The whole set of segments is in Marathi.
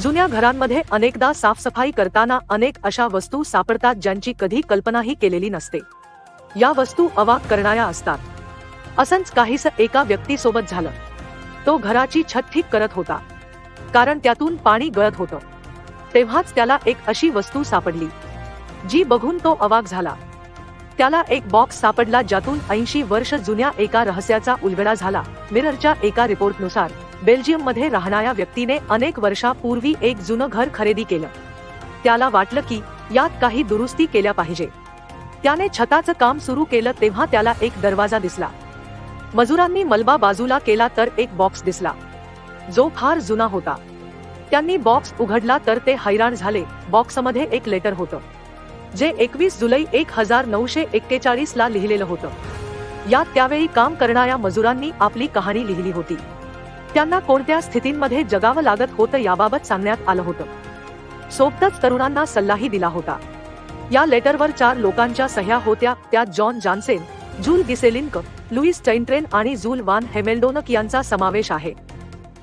जुन्या घरांमध्ये अनेकदा साफसफाई करताना अनेक अशा वस्तू सापडतात ज्यांची कधी कल्पनाही केलेली नसते. या वस्तू अवाक करणाऱ्या असतात. असंच काहीस एका व्यक्तीसोबत झालं. तो घराची छत ठीक करत होता. कारण त्यातून पाणी गळत होतं. तेव्हाच त्याला एक अशी वस्तू सापडली. जी बघून तो अवाक झाला. त्याला एक बॉक्स सापडला ज्यातून ऐंशी वर्ष जुन्या एका रहस्याचा उलगडा झाला. मिररच्या एका रिपोर्टनुसार बेल्जियममध्ये राहणाऱ्या व्यक्तीने अनेक वर्षापूर्वी एक जुनं घर खरेदी केलं. त्याला वाटलं की यात काही दुरुस्ती केल्या पाहिजे. त्याने छताचं काम सुरू केलं तेव्हा त्याला एक दरवाजा दिसला. मजुरांनी मलबा बाजूला केला तर एक बॉक्स दिसला. जो फार जुना होता. त्यांनी बॉक्स उघडला तर ते हैराण झाले. बॉक्समध्ये एक लेटर होतं. जे एकवीस जुलै एक हजार नऊशे एक्केचाळीस ला लिहिलेलं होतं. यात त्यावेळी काम करणाऱ्या मजुरांनी आपली कहाणी लिहिली होती. त्यांना कोणत्या स्थितींमध्ये जगावं लागत होतं याबाबत सांगण्यात आलं होतं. सोबतच तरुणांना सल्लाही दिला होता. या लेटरवर चार लोकांच्या सह्या होत्या त्यात John Johnsen Jules Gisselinck Louis Tentren आणि जूल वान हेमेल्डोनक यांचा समावेश आहे.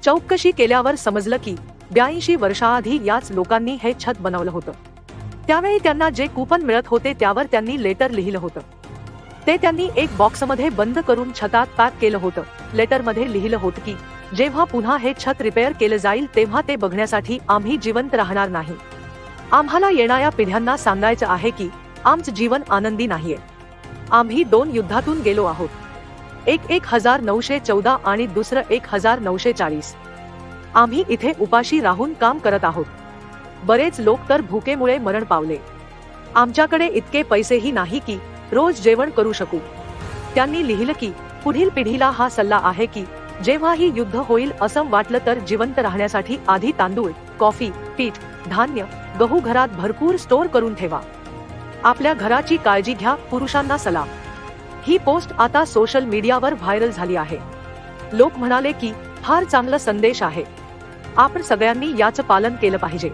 चौकशी केल्यावर समजलं की ब्याऐंशी वर्षाआधी याच लोकांनी हे छत बनवलं होतं. त्यावेळी त्यांना जे कुपन मिळत होते त्यावर त्यांनी लेटर लिहिलं होतं. ते त्यांनी एक बॉक्समध्ये बंद करून छतात पॅक केलं होतं. लेटरमध्ये लिहिलं होतं की जेव्हा पुन्हा हे छत रिपेअर केलं जाईल तेव्हा ते बघण्यासाठी आम्ही जिवंत राहणार नाही. आम्हाला येणाऱ्या पिढ्यांना सांगायचं आहे की आमचं जीवन आनंदी नाहीये. आम्ही दोन युद्धातून गेलो आहोत. एक एक हजार नऊशे चौदा आणि दुसरं एक हजार नऊशे चाळीस. आम्ही इथे उपाशी राहून काम करत आहोत. बरेच लोक तर भुकेमुळे मरण पावले. आमच्याकडे इतके पैसेही नाही की रोज जेवण करू शकू. त्यांनी लिहिलं की पुढील पिढीला हा सल्ला आहे की जेव्हाही युद्ध होईल असं वाटलं तर जिवंत राहण्यासाठी आधी तांदूळ कॉफी पीठ धान्य गहू घरात भरपूर स्टोअर करून ठेवा. आपल्या घराची काळजी घ्या पुरुषांना सलाम. ही पोस्ट आता सोशल मीडियावर व्हायरल झाली आहे. लोक म्हणाले की फार चांगला संदेश आहे. आपण सगळ्यांनी याचं पालन केलं पाहिजे.